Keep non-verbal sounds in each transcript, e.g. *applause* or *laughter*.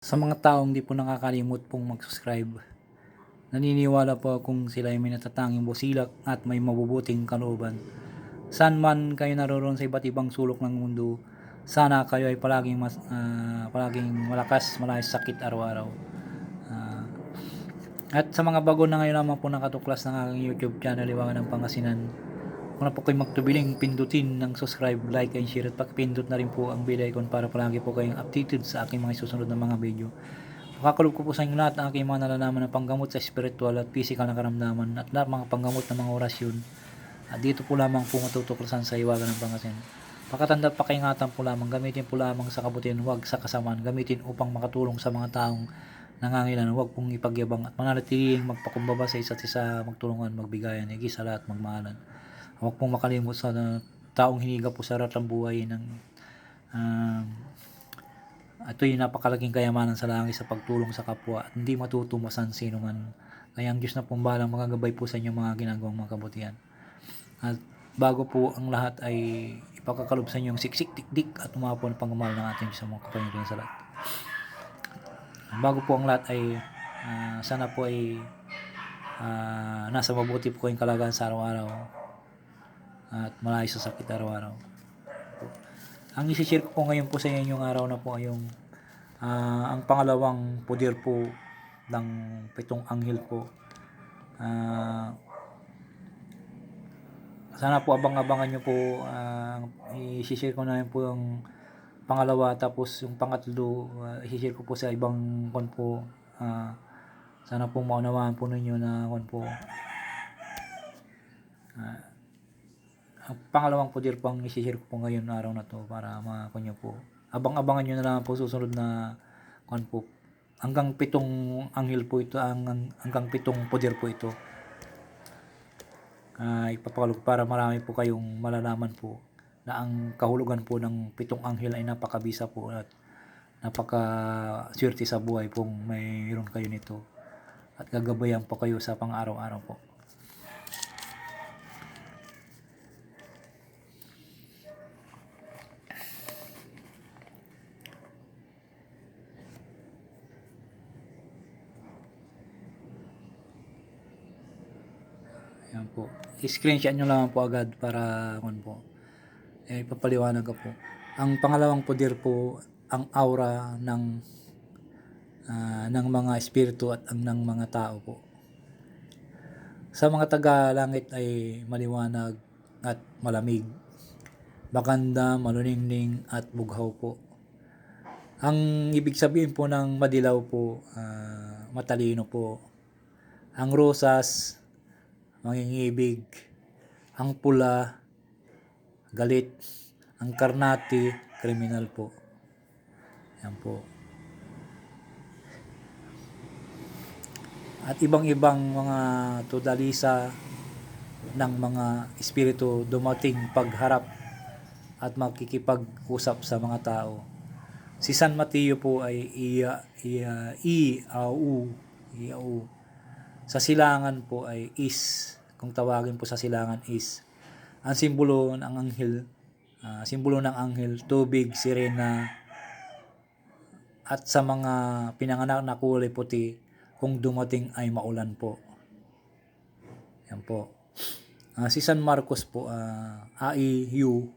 Sa mga taong di po nakakalimot pong mag-subscribe, naniniwala po akong sila ay may natatanging busilak at may mabubuting kalooban. Saan man kayo naroon sa iba't ibang sulok ng mundo, sana kayo ay palaging, mas, ah, palaging malakas, malayas sakit araw-araw. Ah, at sa mga bago na ngayon naman po nakatuklas ng aking YouTube channel, Iwangan ng Pangasinan, kung na po kayo magtubiling pindutin ng subscribe, like, and share at pakipindot na rin po ang bell icon para palagi po kayong updated sa aking mga susunod na mga video. Makakalog ko po sa inyo lahat ang aking mga nalalaman ng panggamot sa spiritual at physical na karamdaman at lahat mga panggamot ng mga orasyon. At dito po lamang po matutuklasan sa iwagan ng Pangasinan. Pakatanda at pakaingatan po lamang, gamitin po lamang sa kabutihan, huwag sa kasamaan, gamitin upang makatulong sa mga taong nangangailangan, huwag pong ipagyabang at mananatiling magpakumbaba sa isa't isa, magtulungan, magbigayan, higit sa lahat, magmahalan. Huwag pong makalimot sa uh, taong hiniga po sa ratang buhay ng um, ito yung napakalaking kayamanan sa langit sa pagtulong sa kapwa at hindi matutumasan sino man. Kaya ang Diyos na pong magagabay po sa inyo mga ginagawang mga kabutihan. At bago po ang lahat ay ipakakalob sa inyo ang siksik tikdik at umapo ng pangmamahal ng ating sa mga kapangyarihan sa lahat. Bago po ang lahat ay ah, sana po ay ah, nasa mabuti po kayong kalagayan sa araw-araw at malayo sa sakit araw-araw. Ang isi-share ko po ngayon po sa inyo yung araw na po ay yung ah, ang pangalawang pudir po ng pitong anghel po. Ah, sana po abang-abangan nyo po ah, i-share ko na po yung pangalawa tapos yung pangatlo uh, i-share ko po sa ibang kon po Ah, sana po maunawaan po ninyo na kon po Ah, ang pangalawang pudir po ang isi-share ko po ngayon araw na to para makunyo po. Abang-abangan nyo na lang po susunod na kwan po. Hanggang pitong anghel po ito, ang, ang- hanggang pitong pudir po ito. Uh, ipapakalog para marami po kayong malalaman po na ang kahulugan po ng pitong anghel ay napakabisa po at napaka swerte sa buhay pong mayroon kayo nito at gagabayan po kayo sa pang-araw-araw po. Yan po. I-screenshot nyo lang po agad para kung po. Eh, papaliwanag ko po. Ang pangalawang pudir po, ang aura ng ah, ng mga espiritu at ang ng mga tao po. Sa mga taga-langit ay maliwanag at malamig. Maganda, maluningning at bughaw po. Ang ibig sabihin po ng madilaw po, ah, matalino po. Ang rosas, mangingibig, ang pula, galit, ang karnati, kriminal po. Yan po. At ibang-ibang mga tudalisa ng mga espiritu dumating pagharap at makikipag-usap sa mga tao. Si San Mateo po ay iya, iya, i, au, iau. Sa silangan po ay is. Kung tawagin po sa silangan is. Ang simbolo ng anghel, ah, simbolo ng anghel, tubig, sirena, at sa mga pinanganak na kulay puti, kung dumating ay maulan po. Yan po. Ah, si San Marcos po, ah, AIU,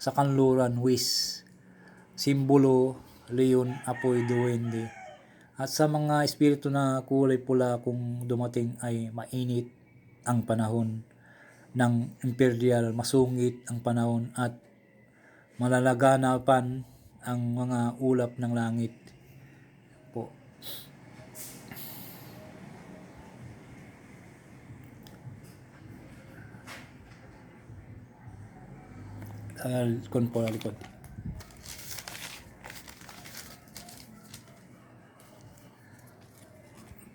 sa kanluran, wis. Simbolo, leon, apoy, duwende. At sa mga espiritu na kulay pula kung dumating ay mainit ang panahon ng imperial, masungit ang panahon at malalaganapan ang mga ulap ng langit po. Uh, kon po likod.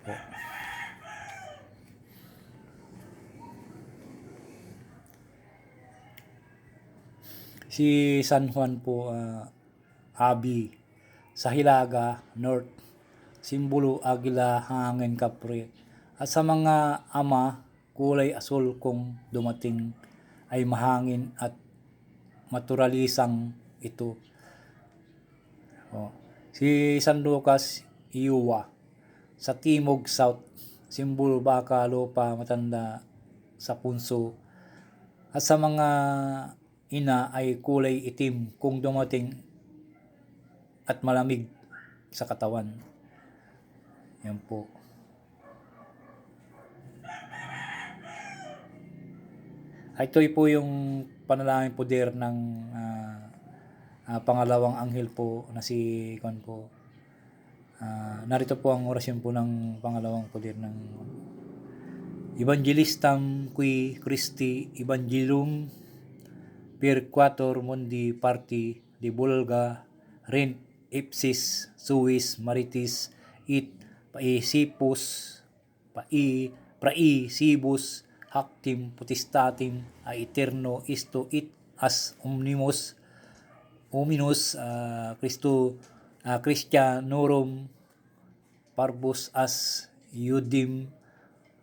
Po. *laughs* Si San Juan po, ah, Abi, sa Hilaga, North, simbolo Agila, Hangin, Kapre. At sa mga ama, kulay asul kung dumating ay mahangin at maturalisang ito. O, Si San Lucas, Iowa. Sa Timog South, simbolo baka, lupa, matanda, sa punso. At sa mga ina ay kulay itim kung dumating at malamig sa katawan. Yan po. Ito po yung panalangin poder ng ah, ah, pangalawang anghel po na si Kon po. Ah, narito po ang orasyon po ng pangalawang poder ng Evangelistam qui Christi Evangelium per quator mundi parti de Bulga rent ipsis suis maritis it paisipus pai prai sibus hactim potestatim a eterno isto it as omnimus ominus uh, Christo uh, Christianorum parvus as iudim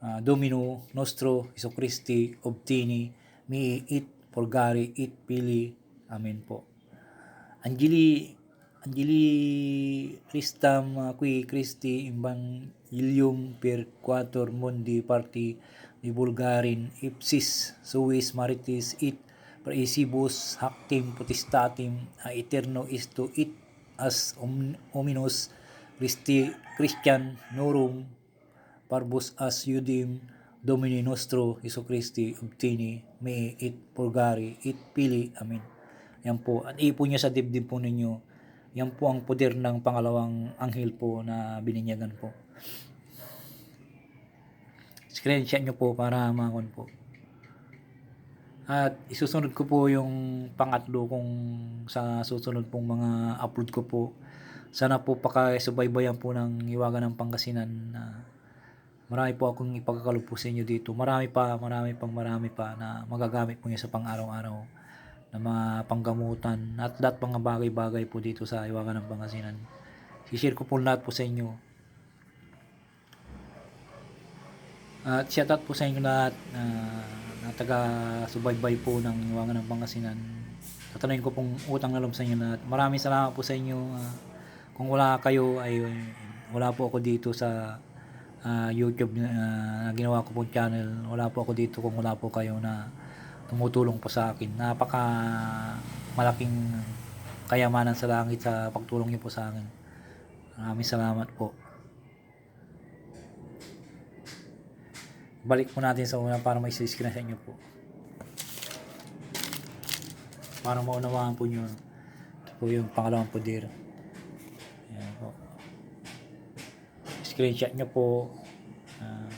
uh, Domino nostro Iso Christi obtini mi it purgari it pili. Amen po. Angeli Angeli Christam uh, qui Christi Evangelium per quator mundi parti di Bulgarin ipsis suis maritis it praesibus hactim potestatim a eterno isto it as om, ominus Christi Christian norum parvus as iudim Domini nostro Iso Christi obtini me it purgari it pili amen. Yan po. At ipon niya sa dibdib po ninyo. Yan po ang poder ng pangalawang anghel po na bininyagan po. Screenshot nyo po para makon po at isusunod ko po yung pangatlo kung sa susunod pong mga upload ko po sana po pakasubaybayan po ng iwagan ng Pangasinan na marami po akong ipagkakalo po sa inyo dito. Marami pa, marami pang marami pa na magagamit po niya sa pang-araw-araw na mga panggamutan at lahat mga bagay-bagay po dito sa Iwagan ng Pangasinan. Sishare ko po lahat po sa inyo. At shoutout po sa inyo lahat na, na taga-subaybay po ng Iwagan ng Pangasinan. Tatanungin ko pong utang na loob sa inyo lahat. Maraming salamat po sa inyo. ah, kung wala kayo ay wala po ako dito sa ah, YouTube na na ginawa ko pong channel. Wala po ako dito kung wala po kayo na tumutulong po sa akin. Napaka malaking kayamanan sa langit sa pagtulong niyo po sa akin. Maraming salamat po. Balik po natin sa una para may screen sa inyo po. Para maunawaan po nyo. Ito po yung pangalawang poder. Ayan po. Screenshot nyo po. Ah,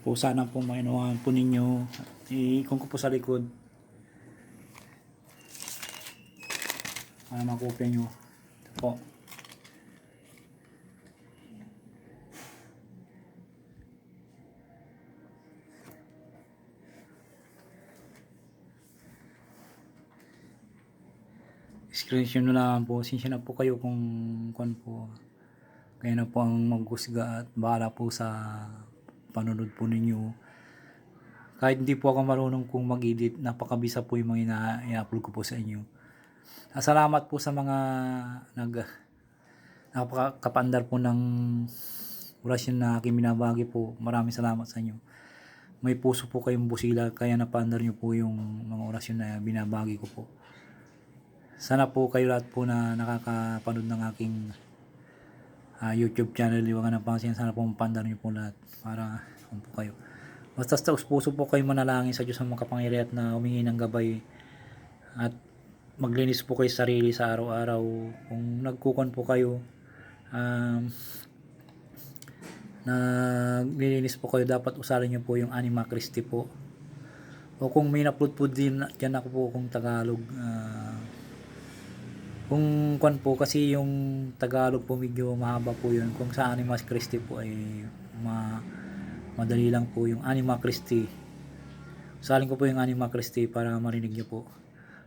po sana po mainuhan po ninyo. I-ikon ko po sa likod. Para makopya nyo. Ito po. Screenshot na lang po. Sinsya na po kayo kung kung po. Kaya na po ang maghusga at bahala po sa panunod po ninyo. Kahit hindi po ako marunong kung mag-edit, napakabisa po yung mga ina- i-upload ko po sa inyo. Salamat po sa mga nag napakapandar po ng orasyon na aking binabagi po. Maraming salamat sa inyo. May puso po kayong busila kaya napandar nyo po yung mga orasyon na binabagi ko po. Sana po kayo lahat po na nakakapanood ng aking ah, YouTube channel, Liwangan ng Pangasinan. Sana po mapandar nyo po lahat para ano po kayo. Basta sa puso po kayo manalangin sa Diyos ang makapangyarihan at na humingi ng gabay at maglinis po kayo sa sarili sa araw-araw. Kung nagkukon po kayo, um, naglilinis po kayo, dapat usalin nyo po yung Anima Christi po. O kung may na-upload po din, dyan ako po kung Tagalog. ah, kung kwan po, kasi yung Tagalog po medyo mahaba po yun. Kung sa Anima Christi po ay ma, madali lang po yung Anima Christi. Usalin ko po yung Anima Christi para marinig nyo po.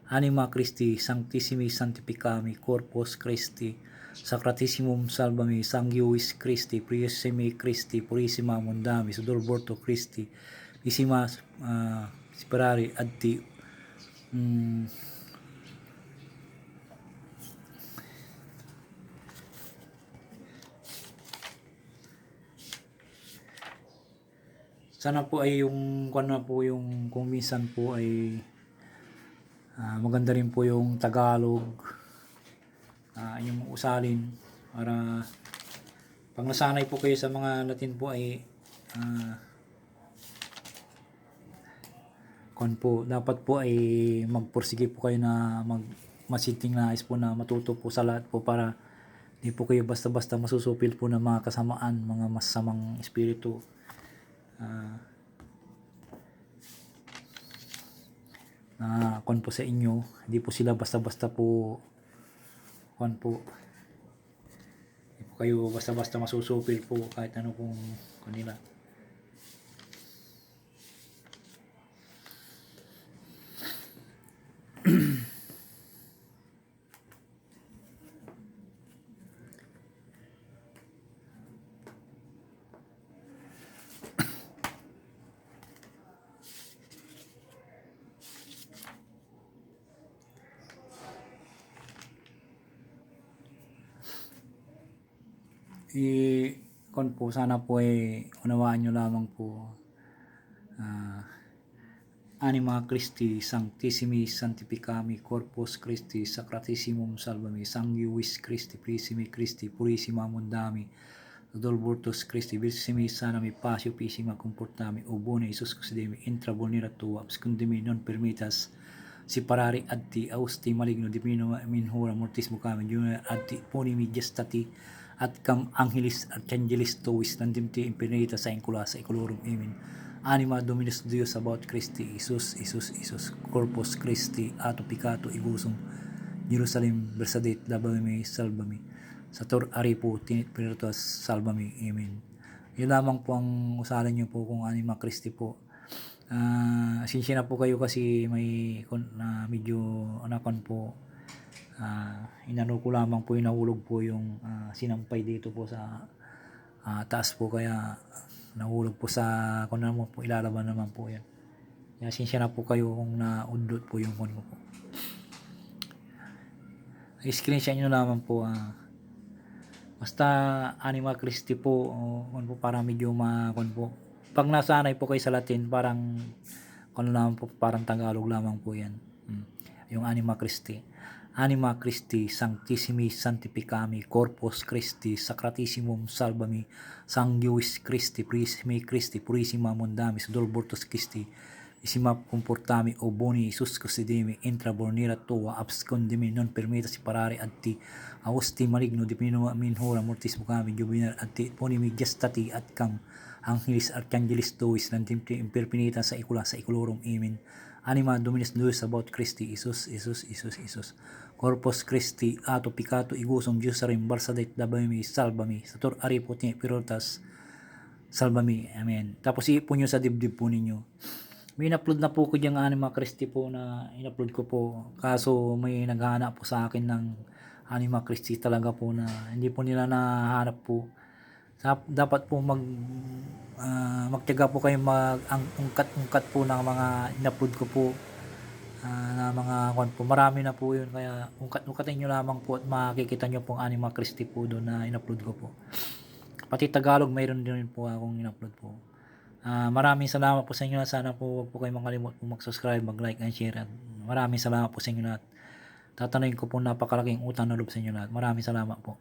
Anima Christi, Sanctissimi Sanctificami, Corpus Christi, Sacratissimum Salvami, Sanguis Christi, Priusimi Christi, Purissima Mundami, Sudorborto Christi, Isima uh, Sperari Adti, mm, sana po ay yung kung na po yung kung minsan po ay ah, maganda rin po yung Tagalog ah, yung usalin para pag nasanay po kayo sa mga Latin po ay ah, kon po dapat po ay magpursige po kayo na mag masiting nais po na matuto po sa lahat po para hindi po kayo basta-basta masusupil po ng mga kasamaan, mga masamang espiritu. Ah, na kon po sa inyo, hindi po sila basta-basta po kon po hindi po kayo basta-basta masusupil po kahit ano pong kanila. I kon po sana po ay unawaan nyo lamang po ah, Anima Christi Sanctissimi Sanctificami Corpus Christi Sacratissimum Salvami Sanguis Christi Prisimi Christi Purissima Mundami Dolvortus Christi Versimi Sanami Pasio Pissima Comportami Ubone Isus Cusidemi Intra Bonira Tua Abscundimi Non Permitas Separari Adti Austi Maligno Divino Minhora Mortismo Kami Junior Adti Ponimi Gestati at kam Angelis Archangelis Tois Nandimti Impernita sa Incula sa Ecolorum Amen Anima Dominus Deus about Christi Isus Isus Isus Corpus Christi Ato Picato Igusum Jerusalem Versadet Dabami Salvami Sator Aripo Tinit Piritas Salvami Amen yun lamang po ang usalan nyo po kung Anima Christi po. Ah, sinsya na po kayo kasi may na medyo anakon po ah inano ko lamang po yung nahulog po yung ah, sinampay dito po sa ah, taas po. Kaya nahulog po sa kung naman po ilalaban naman po yan. Kaya sinsya na po kayo kung naudlot po yung kon ko po. Screenshot nyo lamang po ah. Basta Anima Christi po kon po para medyo ma po pag nasanay po kayo sa Latin parang ano naman po parang Tagalog lamang po yan. Mm. yung Anima Christi Anima Christi, Sanctissimi Sanctificami, Corpus Christi, Sacratissimum Salvami, Sanguis Christi, Prismi Christi, Purissima Mundamis, Dolbortus Christi, Isima Comportami, O Boni, Isus Cusidemi, Intra Bornira Tua, Abscondimi, Non Permita Separare Adti, Austi Maligno, Dipino Minhora, Mortis Bucami, Jubinar Adti, Ponimi Gestati, At Cam, Angelis Archangelis Dois, Nantimti Imperpinita sa ikula sa ikulorum Amen. Anima Dominus Deus about Christi, Isus, Isus, Isus, Isus. Corpus Christi, ato picato igusum Diyos sarim barsadet dabami salvami, satur aripot niya pirotas, salvami, amen. Tapos iipon nyo sa dibdib po ninyo. May in-upload na po ko diyang Anima Christi po na in-upload ko po. Kaso may naghahanap po sa akin ng Anima Christi talaga po na hindi po nila nahanap po. Dapat po mag ah, magtiyaga po kayo mag ang ungkat-ungkat po ng mga in-upload ko po ah, na mga kwan po. Marami na po yun. Kaya ungkat-ungkatin nyo lamang po at makikita nyo pong Anima Christi po doon na in-upload ko po. Pati Tagalog mayroon din po akong in-upload po. Ah, maraming salamat po sa inyo lahat. Sana po huwag po kayo makalimot po mag-subscribe, mag-like, and share. At maraming salamat po sa inyo lahat. Tatanungin ko po napakalaking utang na loob sa inyo lahat. Maraming salamat po.